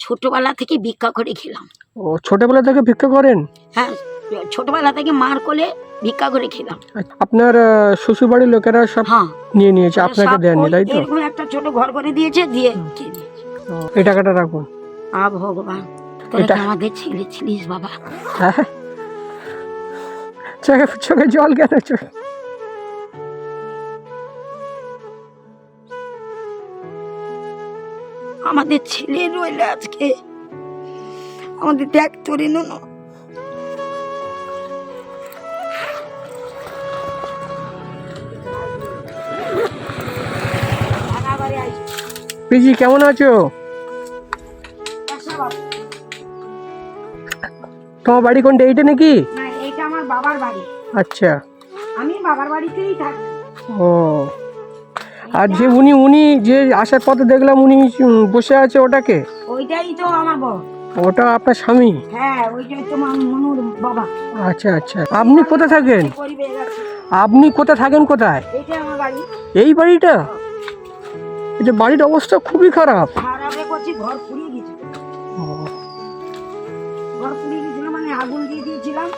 ছোটবেলা থেকে ভিক্ষা করে খেলাম। ও ছোটবেলা থেকে ভিক্ষা করেন? হ্যাঁ ছোটবেলা থেকে মার কোলে ভিক্ষা করে খেলাম। আচ্ছা, আপনার শ্বশুর বাড়ির লোকেরা সব হ্যাঁ। নিয়ে নিয়েছে আপনাকে সব দেননি তাই তো? এরকম একটা ছোট ঘর করে দিয়েছে দিয়ে এই টাকাটা রাখুন। আ ভগবান এটা- আমাদের ছেলে ছিলিস বাবা? হ্যাঁ। চোখে চোখে জল কেন? চোখে আমাদের ছেলে রইলে আজকে। আমাদের দেখ তোরে নুনো। পিজি কেমন আছো? তোমার বাড়ি কোনটা এইটা নাকি? এটা আমার বাবার বাড়ি। আচ্ছা। আমি বাবার বাড়িতেই থাকি। ও আর যে উনি উনি যে আসার পথে দেখলাম উনি বসে আছে ওটাকে। ওইটাই তো আমার বর। ওটা আপনার স্বামী? হ্যাঁ ওইটাই মনুর বাবা। আচ্ছা আচ্ছা। আপনি কোথায় থাকেন? আপনি কোথায় থাকেন কোথায়? এইটা আমার বাড়ি। এই বাড়িটা? যে বাড়ির অবস্থা খুবই খারাপ। মানে আগুন দিয়ে দিয়েছিলাম।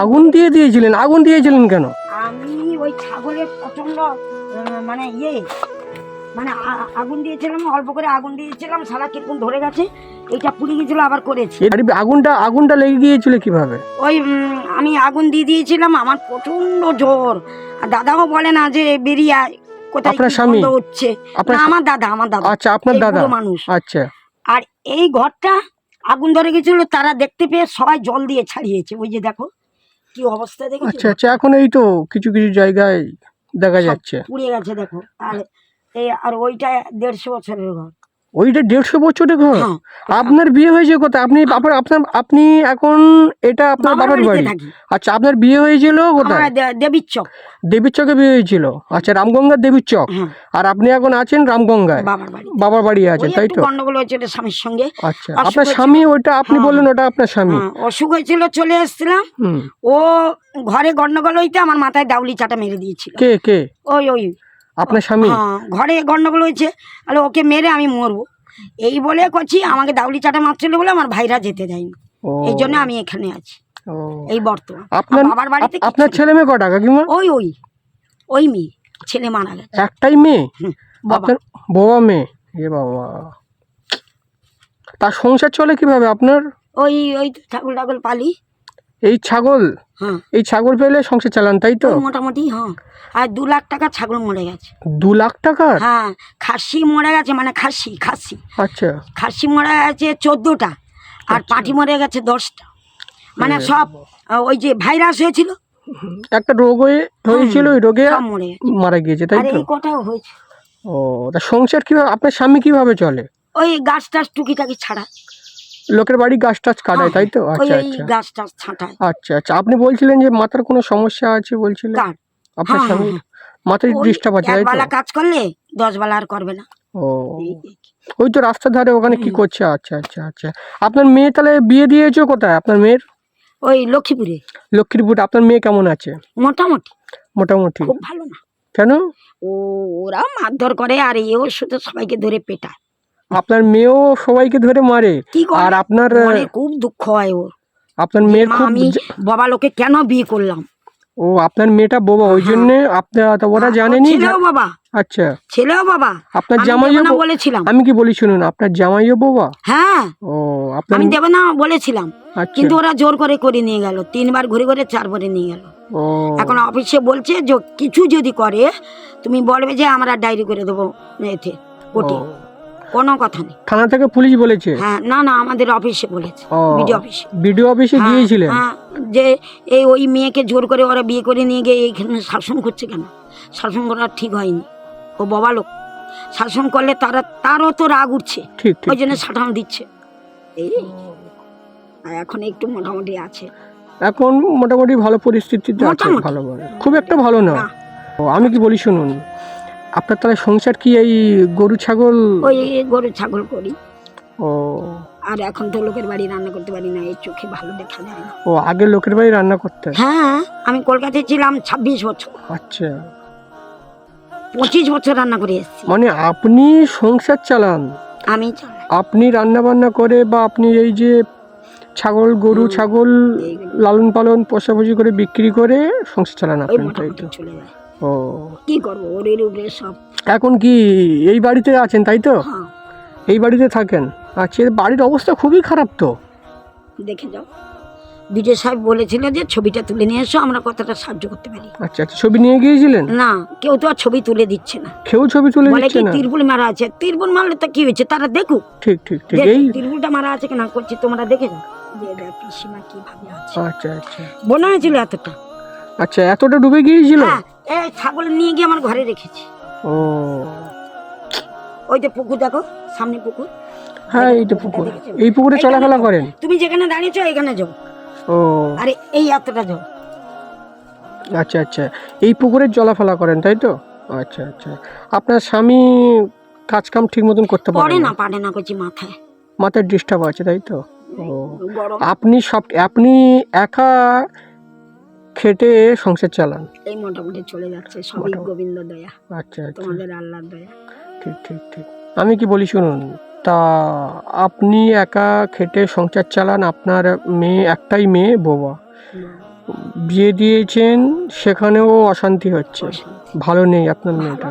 আগুন দিয়ে দিয়েছিলেন? আগুন দিয়েছিলেন কেন? আমি ওই ছাগলের প্রচণ্ড মানে ইয়ে মানে আগুন দিয়েছিলাম অল্প করে আগুন দিয়েছিলাম সারা কীরকম ধরে গেছে এইটা পুড়ে গেছিল আবার করেছি। আগুনটা আগুনটা লেগে গিয়েছিল কীভাবে? ওই আমি আগুন দিয়ে দিয়েছিলাম আমার প্রচণ্ড জোর আর দাদাও বলে না যে বেরিয়ে কোথায় আপনার স্বামী? হচ্ছে। আমার দাদা আমার দাদা। আচ্ছা আপনার দাদা? মানুষ। আচ্ছা। আর এই ঘরটা আগুন ধরে গেছিল তারা দেখতে পেয়ে সবাই জল দিয়ে ছাড়িয়েছে। ওই যে দেখো কি অবস্থা দেখেছ? আচ্ছা আচ্ছা এখন এই তো কিছু কিছু জায়গায় দেখা যাচ্ছে। পুড়ে গেছে দেখো। আর এই আর ওইটা দেড়শো বছরের ঘর। ওইটা দেড়শো বছরের ঘর। হ্যাঁ। আপনার বিয়ে হয়েছে কোথায়? আপনি বাবার আপনার আপনি এখন এটা আপনার বাবার বাড়ি? আচ্ছা আপনার বিয়ে হয়েছিল কোথায়? দেবীর চক। দেবীর চকে বিয়ে হয়েছিল। আচ্ছা রামগঙ্গার দেবীর চক। হ্যাঁ। আর আপনি এখন আছেন রামগঙ্গায়? বাবার বাড়ি। আছেন তাই তো? গন্ডগোল হয়েছিল স্বামীর সঙ্গে। আচ্ছা আপনার স্বামী ওটা আপনি হ্যাঁ। বললেন ওটা আপনার স্বামী। অসুখ হয়েছিল চলে এসেছিলাম। ও ঘরে গন্ডগোল হইতে আমার মাথায় দাউলি চাটা মেরে দিয়েছিল। কে কে? ওই ওই। আপনার স্বামী? হ্যাঁ ঘরে গন্ডগোল হয়েছে তাহলে ওকে মেরে আমি মরবো। এই বলে করছি আমাকে দাউলি চাটা মারছিল বলে আমার ভাইরা যেতে দেয়নি। এই জন্য আমি এখানে আছি এই বর্তমান। আপনার বাবার বাড়িতে আপনার ছেলে মেয়ে কটা কাকিমা? ওই ওই ওই মেয়ে ছেলে মারা গেছে। একটাই মেয়ে? আপনার বাবা মেয়ে? এ বাবা। তার সংসার চলে কীভাবে আপনার? ওই ওই ঠাকুর ঠাকুর পালি। এই ছাগল? হ্যাঁ। এই ছাগল পেলে সংসার চালান তাই তো? মোটামুটি হ্যাঁ। আর দু লাখ টাকা ছাগল মরে গেছে। দু লাখ টাকা? হ্যাঁ খাসি মরে গেছে মানে খাসি খাসি। আচ্ছা। খাসি মরে গেছে চোদ্দোটা আর পাটি মরে গেছে দশটা। মানে সব ওই যে ভাইরাস হয়েছিল? একটা রোগ হয়ে হয়েছিল ওই রোগে মরে মারা গিয়েছে তাই তো? কটাও হয়েছে। ও তা সংসার কীভাবে আপনার স্বামী কীভাবে চলে? ওই গাছ টাছ টুকিটাকি ছাড়া। লোকের বাড়ি গাছ টাছ কাটায় তাই তো? আচ্ছা এই আচ্ছা। গাছ টাছ ছাঁটায়। আচ্ছা আচ্ছা। আপনি বলছিলেন যে মাথার কোনো সমস্যা আছে বলছিলেন? কার? আপনার হ্যাঁ, স্বামী হ্যাঁ, মাথায় ওই ডিস্টার্ব আছে তাই তো? কাজ করলে দশ বেলা আর করবে না। ও। এই- এই। ওই তো রাস্তার ধারে ওখানে কি করছে? আচ্ছা আচ্ছা আচ্ছা। আপনার মেয়ে তাহলে বিয়ে দিয়েছ কোথায়? আপনার মেয়ের? ওই লক্ষ্মীপুরে। লক্ষ্মীপুর। আপনার মেয়ে কেমন আছে? মোটামুটি। মোটামুটি। খুব ভালো না। কেন? ও ওরা মারধর করে আর এও শুধু সবাইকে ধরে পেটায়। আপনার মেয়েও সবাইকে ধরে মারে। কি করে? আর আপনার মনে খুব দুঃখ হয় ওর। আপনার মেয়ের মা, খুব আমি বাবা লোকে কেন বিয়ে করলাম? ও আপনার মেয়েটা বোবা ওই। জন্য আপনার ওরা জানেনি ওর ছেলেও বাবা। আচ্ছা। ছেলেও বাবা। আপনার আমি জামাইও দেবো না বো- বলেছিলাম। আমি কি বলি শুনুন আপনার জামাইও বোবা? হ্যাঁ। ও আপনার আমি দেবো না বলেছিলাম। আচ্ছা। কিন্তু ওরা জোর করে করে নিয়ে গেল। তিনবার ঘুরে ঘুরে চারবারে নিয়ে গেল। ও। এখন অফিসে বলছে যে কিছু যদি করে তুমি বলবে যে আমরা ডায়েরি করে দেবো এতে কোর্টে। ও। কোনো কথা নেই। থানা থেকে পুলিশ বলেছে? হ্যাঁ না না আমাদের অফিসে বলেছে বিডিও অফিসে। বিডিও অফিসে হ্যাঁ, গিয়েছিলেন হ্যাঁ যে এই ওই মেয়েকে জোর করে ওরা বিয়ে করে নিয়ে গিয়ে এইখানে শাসন করছে কেন? শাসন করা ঠিক হয়নি। ও বাবা লোক। শাসন করলে তারা তারও তো রাগ উঠছে। ওই জন্য সাঠান দিচ্ছে। এই আর এখন একটু মোটামুটি আছে। এখন মোটামুটি ভালো পরিস্থিতিতে আছে ভালো খুব একটা ভালো না। আমি কি বলি শুনুন? আপনার তাহলে সংসার কি এই গরু ছাগল? ওই গরু ছাগল করি। ও। আর এখন তো লোকের বাড়ি রান্না করতে পারি না এই চোখে ভালো দেখা যায় না। ও আগে লোকের বাড়ি রান্না করতেন? হ্যাঁ আমি কলকাতায় ছিলাম ছাব্বিশ বছর। আচ্ছা। পঁচিশ বছর রান্না করে এসেছি। মানে আপনি সংসার চালান? আমি আপনি রান্না বান্না করে বা আপনি এই যে ছাগল গরু ছাগল লালন পালন পোষাপুষি করে বিক্রি করে সংসার চালান আপনি তাই তো? চলে যায়। ও। কি করব? ওরের উপরে সব। এখন কি এই বাড়িতে আছেন তাই তো? হ্যাঁ। এই বাড়িতে থাকেন। আচ্ছা এর বাড়ির অবস্থা খুবই খারাপ তো। দেখে যাও। বিজয় সাহেব বলেছিল যে ছবিটা তুলে নিয়ে এসো আমরা কতটা সাহায্য করতে পারি। আচ্ছা আচ্ছা ছবি নিয়ে গিয়েছিলেন? না কেউ তো আর ছবি তুলে দিচ্ছে না। কেউ ছবি তুলে বলে দিচ্ছে কি না? তিরপুল মারা আছে? তিরপুল মারলে তো কি হয়েছে? তারা দেখুক। ঠিক ঠিক ঠিক। এই তিরপুলটা মারা আছে কিনা করছি তোমরা দেখে যাও। যে দেখ পিসিমা কীভাবে আছে। আচ্ছা আচ্ছা। বোনা হয়েছিল এতটা। আচ্ছা এতটা ডুবে গিয়েছিল? হ্যাঁ এই ছাগল নিয়ে গিয়ে আমার ঘরে রেখেছি। ও। ওই যে পুকুর দেখো সামনে পুকুর। হ্যাঁ এইটা পুকুর। এই পুকুরে চলাফেরা করেন? তুমি যেখানে দাঁড়িয়েছো এখানে যাও। ও। আরে এই এতটা যাও। আচ্ছা আচ্ছা। এই পুকুরে চলাফেরা করেন তাই তো? আচ্ছা আচ্ছা। আপনার স্বামী কাজ কাম ঠিক মতন করতে পারে না? পারে না মাথায়। মাথায় ডিস্টার্ব আছে তাই তো? ও। আপনি সব আপনি একা খেটে সংসার চালান। এই মোটামুটি চলে যাচ্ছে সবই গোবিন্দ দয়া আচ্ছা আচ্ছা। তোমাদের আল্লাহর দয়া। ঠিক ঠিক ঠিক। আমি কি বলি শুনুন তা আপনি একা খেটে সংসার চালান আপনার মেয়ে একটাই মেয়ে বোবা বিয়ে দিয়েছেন সেখানেও অশান্তি হচ্ছে। ভালো নেই আপনার মেয়েটা।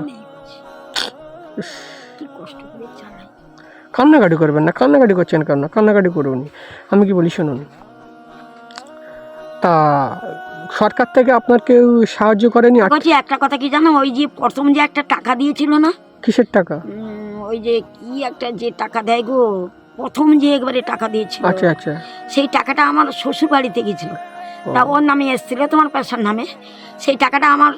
কান্নাকাটি করবেন না কান্নাকাটি করছেন কেন? কান্নাকাটি করুন। আমি কি বলি শুনুন তা সরকার থেকে আপনার কেউ সাহায্য করেনি? আর বলছি একটা কথা কি জানো? ওই যে প্রথম যে একটা টাকা দিয়েছিল না? কিসের টাকা? উম, ওই যে কি একটা যে টাকা দেয় গো প্রথম যে একবারে টাকা দিয়েছিল। আচ্ছা আচ্ছা। সেই টাকাটা আমার শ্বশুর বাড়িতে গেছিল। ও, তা ওর নামে এসেছিল তোমার পেশার নামে। সেই টাকাটা আমার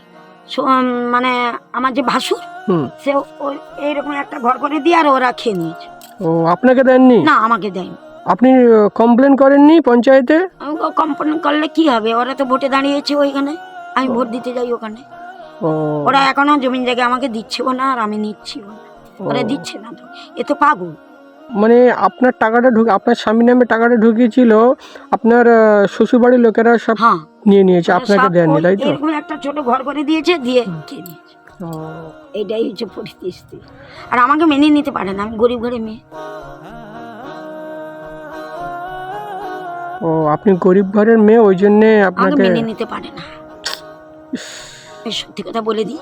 উম, মানে আমার যে ভাসুর হুম। সে ওই এইরকম একটা ঘর করে দিয়ে আর ওরা খেয়ে নিয়েছে। ও আপনাকে দেননি? না আমাকে দেয়নি। আপনি কমপ্লেন করেননি পঞ্চায়েতে? আমি কম্পানি করলে কি হবে? ওরা তো ভোটে দাঁড়িয়েছে ওইখানে। আমি ভোট দিতে যাই ওখানে। ওরা এখনও জমিন জায়গা আমাকে দিচ্ছেও না আর আমি নিচ্ছিও না। ওরা দিচ্ছে না তো। এ তো পাগল। মানে আপনার টাকাটা ঢুকে আপনার স্বামীর নামে টাকাটা ঢুকিয়েছিল আপনার শ্বশুরবাড়ির লোকেরা সব হ্যাঁ। নিয়ে নিয়েছে আপনাকে দেননি তাই তো? এরকম একটা ছোট ঘর করে দিয়েছে দিয়ে খেয়ে নিয়েছে। ও, এইটাই হচ্ছে পরিস্থিতি। আর আমাকে মেনে নিতে পারে না আমি গরিব ঘরে মেয়ে। ও আপনি গরিব ঘরের মেয়ে ওই জন্যে আমাকে আপনাকে মেনে নিতে পারে না। সত্যি কথা বলে দিই।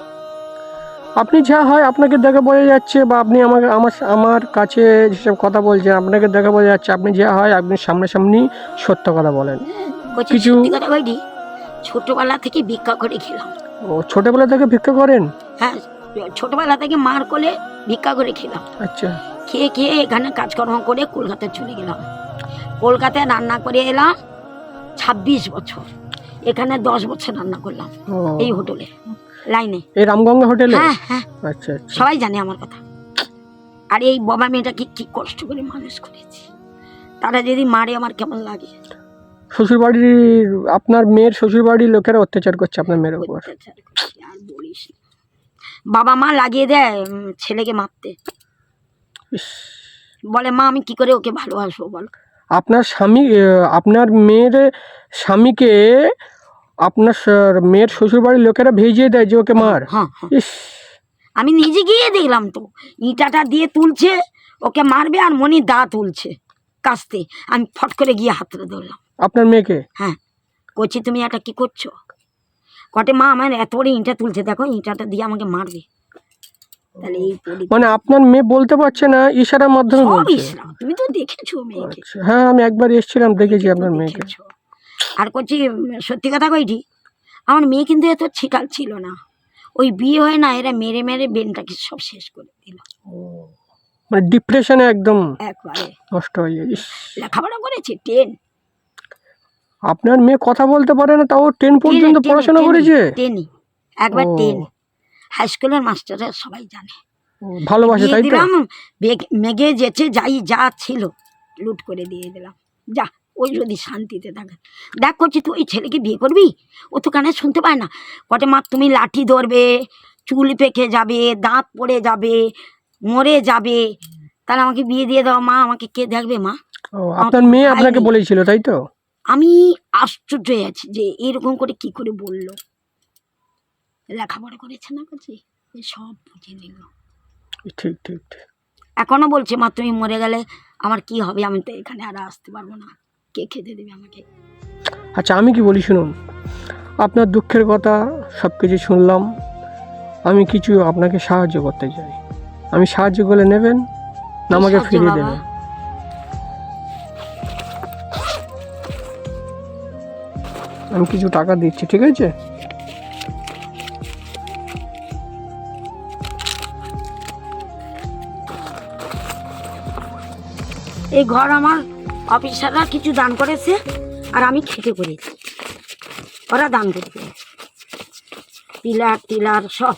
আপনি যা হয় আপনাকে দেখে বোঝা যাচ্ছে বা আপনি আমাকে আমার আমার কাছে যেসব কথা বলছেন আপনাকে দেখে বোঝা যাচ্ছে। আপনি যা হয় আপনি সামনাসামনি সত্য কথা বলেন। বলছি কিছু- সত্যি কথা বলি ছোটবেলা থেকে ভিক্ষা করে খেলাম। ও ছোটবেলা থেকে ভিক্ষা করেন? হ্যাঁ ছোটবেলা থেকে মার কোলে ভিক্ষা করে খেলাম। আচ্ছা। খেয়ে খেয়ে এখানে কাজকর্ম করে কলকাতায় চলে গেলাম। কলকাতায় রান্না করে এলাম ছাব্বিশ বছর। এখানে দশ বছর রান্না করলাম এই হোটেলে লাইনে। এই রামগঙ্গা হোটেলে? হ্যাঁ হ্যাঁ। আচ্ছা আচ্ছা। সবাই জানে আমার কথা। আর এই বাবা মেয়েটাকে কি কষ্ট করে মানুষ করেছি। তারা যদি মারে আমার কেমন লাগে? শ্বশুরবাড়ির আপনার মেয়ের শ্বশুরবাড়ির লোকেরা অত্যাচার করছে আপনার মেয়ের উপর। অত্যাচার করছে, আর বলিস না। বাবা মা লাগিয়ে দেয় ছেলেকে মারতে। বলে মা আমি কি করে ওকে ভালোবাসবো বলো? আপনার স্বামী আপনার মেয়ের স্বামীকে আপনার মেয়ের শ্বশুরবাড়ির লোকেরা ভেজিয়ে দেয় যে ওকে মার। হ্যাঁ হ্যাঁ। ইস। আমি নিজে গিয়ে দেখলাম তো ইটাটা দিয়ে তুলছে ওকে মারবে আর মনি দা তুলছে কাস্তে। আমি ফট করে গিয়ে হাতটা ধরলাম। আপনার মেয়েকে? হ্যাঁ। কচি তুমি এটা কি করছ? কটে মা আমার এত বড় ইঁটা তুলছে দেখো ইঁটাটা দিয়ে আমাকে মারবে। তাহলে এই মানে আপনার মেয়ে বলতে পারছে না ইশারার মাধ্যমে বলছে। তুমি তো দেখেছ মেয়েকে। আচ্ছা, হ্যাঁ আমি একবার এসেছিলাম দেখেছি আপনার মেয়েকে। আর করছি সত্যি কথা কইটি আমার মেয়ে কিন্তু এত ছিকাল ছিল না। ওই বিয়ে হয় না এরা মেরে মেরে বেনটাকে সব শেষ করে দিল। মানে ডিপ্রেশনে একদম একবারে। নষ্ট হয়ে যায় ইস, লেখাপড়া করেছে টেন। আপনার মেয়ে কথা বলতে পারে না তাও টেন পর্যন্ত পড়াশোনা করেছে? টেনই একবার টেন। হাই স্কুলের মাস্টাররা সবাই জানে। ভালোবাসে তাই দিলাম মেঘে যেচে যাই যা ছিল লুট করে দিয়ে দিলাম। যা ওই যদি শান্তিতে থাকে। দেখ করছি তুই ওই ছেলেকে বিয়ে করবি? ও তো কানে শুনতে পায় না। কটে মা তুমি লাঠি ধরবে চুল পেকে যাবে দাঁত পড়ে যাবে মরে যাবে। তাহলে আমাকে বিয়ে দিয়ে দাও মা আমাকে কে দেখবে মা? আপনার মেয়ে আপনাকে বলেছিল তাই তো? আমি আশ্চর্য হয়ে আছি যে এরকম করে কি করে বলল। লেখাপড়া করেছে না কাছে সব বুঝে নিল ঠিক ঠিক ঠিক। এখনও বলছে মা তুমি মরে গেলে আমার কি হবে? আমি তো এখানে আর আসতে পারব না। কে খেতে দেবে আমাকে? আচ্ছা আমি কি বলি শুনুন? আপনার দুঃখের কথা সব কিছু শুনলাম। আমি কিছু আপনাকে সাহায্য করতে চাই। আমি সাহায্য করে নেবেন না আমাকে ফিরিয়ে দেবেন? আমি কিছু টাকা দিচ্ছি ঠিক আছে? এই ঘর আমার অফিসাররা কিছু দান করেছে আর আমি খেটে করেছি ওরা দান করবে। পিলার টিলার সব।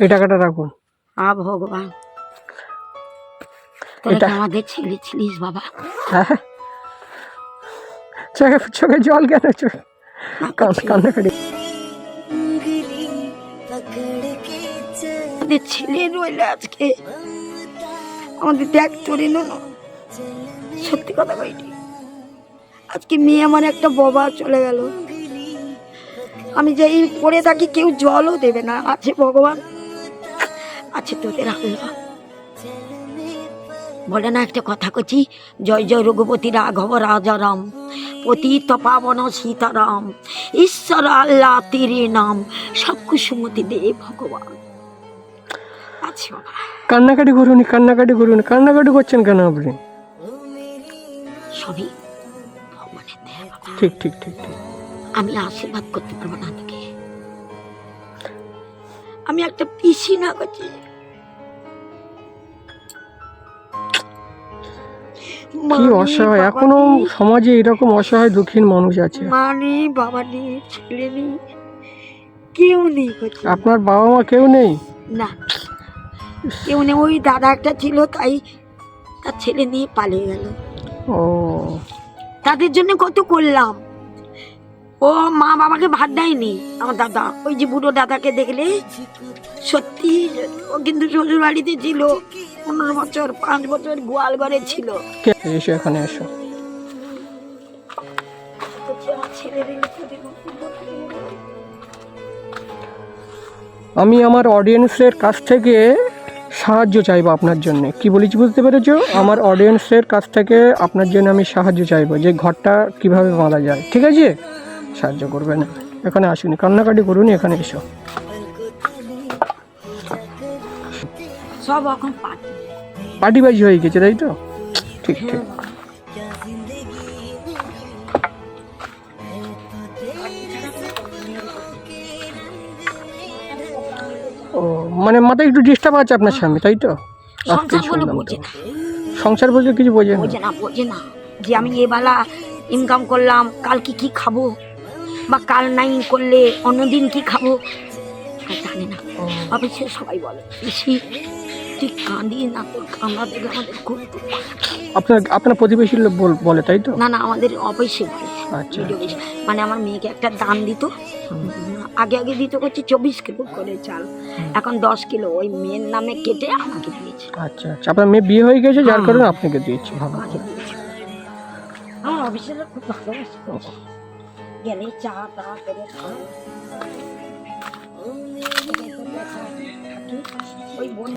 এই টাকাটা রাখুন আ ভগবান। তোরা আমাদের ছেলে ছিলিস বাবা? হ্যাঁ। চোখে চোখে জল কেন? চোখে আমাদের ছেলে রইলে আজকে আমাদের দেখ তোরে না সত্যি কথা কইনি আজকে মেয়ে আমার একটা বাবা চলে গেল। আমি যে এই পড়ে থাকি কেউ জলও দেবে না। আছে ভগবান। আছে তোদের আল্লাহ। বলে না একটা কথা কছি জয় জয় রঘুপতি রাঘব রাজারাম, পতিত পাবন সীতারাম, ঈশ্বর আল্লাহ তেরে নাম, সব কুসুমতি দে ভগবান। আছে বাবা কান্নাকাটি করুন কান্নাকাটি করুন কান্নাকাটি করছেন কেন আপনি? সবই ভগবানের দেয়া বাবা ঠিক ঠিক ঠিক ঠিক। আমি আশীর্বাদ করতে পারব না তোকে আমি একটা পিসি না করছি কি অসহায় এখনও সমাজে এরকম অসহায় দুঃখীন মানুষ আছে। মা নেই বাবা নেই ছেলে নেই। কেউ নেই করছি আপনার বাবা মা কেউ নেই? না। কেউ নেই ওই দাদা একটা ছিল তাই তার ছেলে নিয়ে পালিয়ে গেল। ও। তাদের জন্য কত করলাম? ও মা বাবাকে ভাত দেয়নি আমার দাদা। ওই যে বুড়ো দাদাকে দেখলে সত্যি ও কিন্তু শ্বশুর বাড়িতে ছিল পনেরো বছর পাঁচ বছর গোয়াল ঘরে ছিল। কে? এসো এখানে এসো। আমি আমার অডিয়েন্সের কাছ থেকে সাহায্য চাইব আপনার জন্য। কি বলেছি বুঝতে পেরেছ? আমার অডিয়েন্সের কাছ থেকে আপনার জন্য আমি সাহায্য চাইব যে ঘরটা কীভাবে বাঁধা যায় ঠিক আছে? সাহায্য করবেন এখানে আসুন কান্নাকাটি করুন এখানে এসো। সব এখন পার্টিবাজি হয়ে গেছে তাই তো? ঠিক ঠিক। ও মানে মাথায় একটু ডিস্টার্ব আছে আপনার স্বামী তাই তো? সংসার বলে বোঝে না। সংসার বলতে কিছু বোঝে না। বোঝে না বোঝে না। যে আমি এবেলা ইনকাম করলাম কাল কি কি খাব? বা কাল নাই করলে অন্যদিন কি খাব? জানে না। অফিসে সবাই বলে বেশি তুই কাঁদি না তোর কান্না দেখলে আমাদের খুব আপনার আপনার প্রতিবেশী লোক বলে তাই তো? না না আমাদের অফিসে বলে। আচ্ছা মানে আমার মেয়েকে একটা দান দিত। আগে আগে দিতে করছে চব্বিশ কিলো করে চাল। এখন দশ কিলো ওই মেয়ের নামে কেটে আমাকে দিয়েছে। আচ্ছা আচ্ছা। আপনার মেয়ে বিয়ে হয়ে গেছে যার হ্যাঁ। কারণে আপনাকে দিয়েছে আমার খুব গেলে চা টা করে খাওয়া ওই বোন